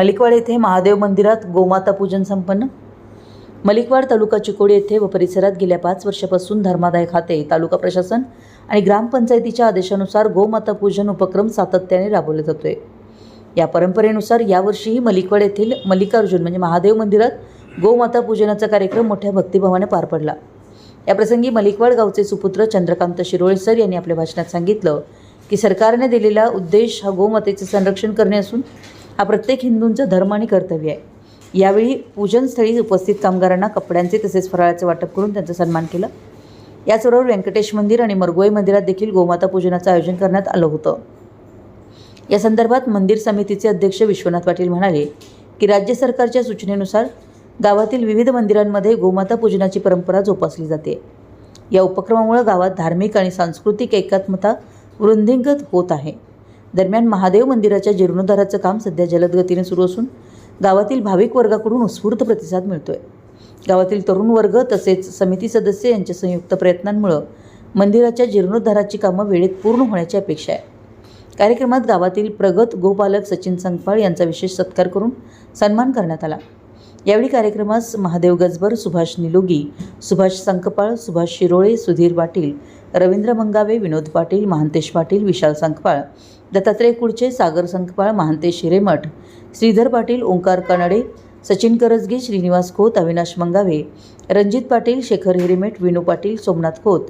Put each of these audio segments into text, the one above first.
मलिकवाड येथे महादेव मंदिरात गोमाता पूजन संपन्न. मलिकवाड तालुका चिकोडी येथे व परिसरात गेल्या पाच वर्षापासून धर्मादाय खाते तालुका प्रशासन आणि ग्रामपंचायतीच्या आदेशानुसार गोमाता पूजन उपक्रम सातत्याने राबवला जातोय. या परंपरेनुसार यावर्षीही मलिकवाड येथील मल्लिकार्जुन म्हणजे महादेव मंदिरात गोमाता पूजनाचा कार्यक्रम मोठ्या भक्तिभावाने पार पडला. याप्रसंगी मलिकवाड गावचे सुपुत्र चंद्रकांत शिरोळे सर यांनी आपल्या भाषणात सांगितलं की सरकारने दिलेला उद्देश हा गोमातेचे संरक्षण करणे असून हा प्रत्येक हिंदूंचा धर्म आणि कर्तव्य आहे. यावेळी पूजनस्थळी उपस्थित कामगारांना कपड्यांचे तसेच फराळाचे वाटप करून त्यांचा सन्मान केला. याचबरोबर व्यंकटेश मंदिर आणि मरगोई मंदिरात देखील गोमाता पूजनाचं आयोजन करण्यात आलं होतं. या संदर्भात मंदिर समितीचे अध्यक्ष विश्वनाथ पाटील म्हणाले की राज्य सरकारच्या सूचनेनुसार गावातील विविध मंदिरांमध्ये गोमाता पूजनाची परंपरा जोपासली जाते. या उपक्रमामुळे गावात धार्मिक आणि सांस्कृतिक एकात्मता वृद्धिंगत होत आहे. दरम्यान महादेव मंदिराच्या जीर्णोद्धाराचं काम सध्या जलद गतीने सुरू असून गावातील भाविक वर्गाकडून उत्स्फूर्त प्रतिसाद मिळतोय. गावातील तरुण वर्ग तसेच समिती सदस्य यांच्या संयुक्त प्रयत्नांमुळं मंदिराच्या जीर्णोद्धाराची कामं वेळेत पूर्ण होण्याची अपेक्षा आहे. कार्यक्रमात गावातील प्रगत गोपालक सचिन संगपाळ यांचा विशेष सत्कार करून सन्मान करण्यात आला. यावेळी कार्यक्रमास महादेव गजबर सुभाष निलोगी सुभाष संकपाळ सुभाष शिरोळे सुधीर पाटील रवींद्र मंगावे विनोद पाटील महांतेश पाटील विशाल संकपाळ दत्तात्रय कुडचे सागर संकपाळ महांतेश हिरेमठ श्रीधर पाटील ओंकार कानडे सचिन करजगे श्रीनिवास खोत अविनाश मंगावे रणजित पाटील शेखर हिरेमेठ विनू पाटील सोमनाथ खोत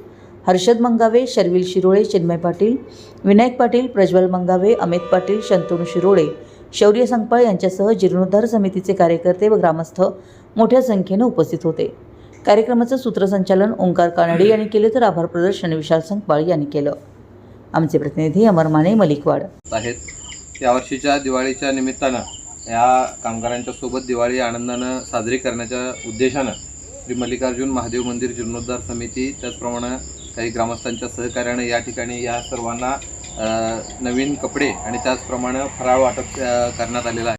हर्षद मंगावे शर्विल शिरोळे चिन्मय पाटील विनायक पाटील प्रज्वल मंगावे अमित पाटील शंतनू शिरोळे शौर्य संकपाळ यांच्यासह जीर्णोद्धार समितीचे कार्यकर्ते व ग्रामस्थ मोठ्या संख्येनं उपस्थित होते. कार्यक्रमाचं सूत्रसंचालन ओंकार कानडे यांनी केले तर आभार प्रदर्शन विशाल संकपाळ यांनी केलं. आमचे प्रतिनिधी अमर माने मलिकवाड. आहेत. यावर्षीच्या दिवाळीच्या निमित्तानं या कामगारांच्या सोबत दिवाळी आनंदानं साजरी करण्याच्या उद्देशानं श्री मल्लिकार्जुन महादेव मंदिर जीर्णोद्धार समिती त्याचप्रमाणे काही ग्रामस्थांच्या सहकार्यानं या ठिकाणी या सर्वांना नवीन कपडे आणि त्याचप्रमाणे फराळ वाटप करण्यात आलेला आहे.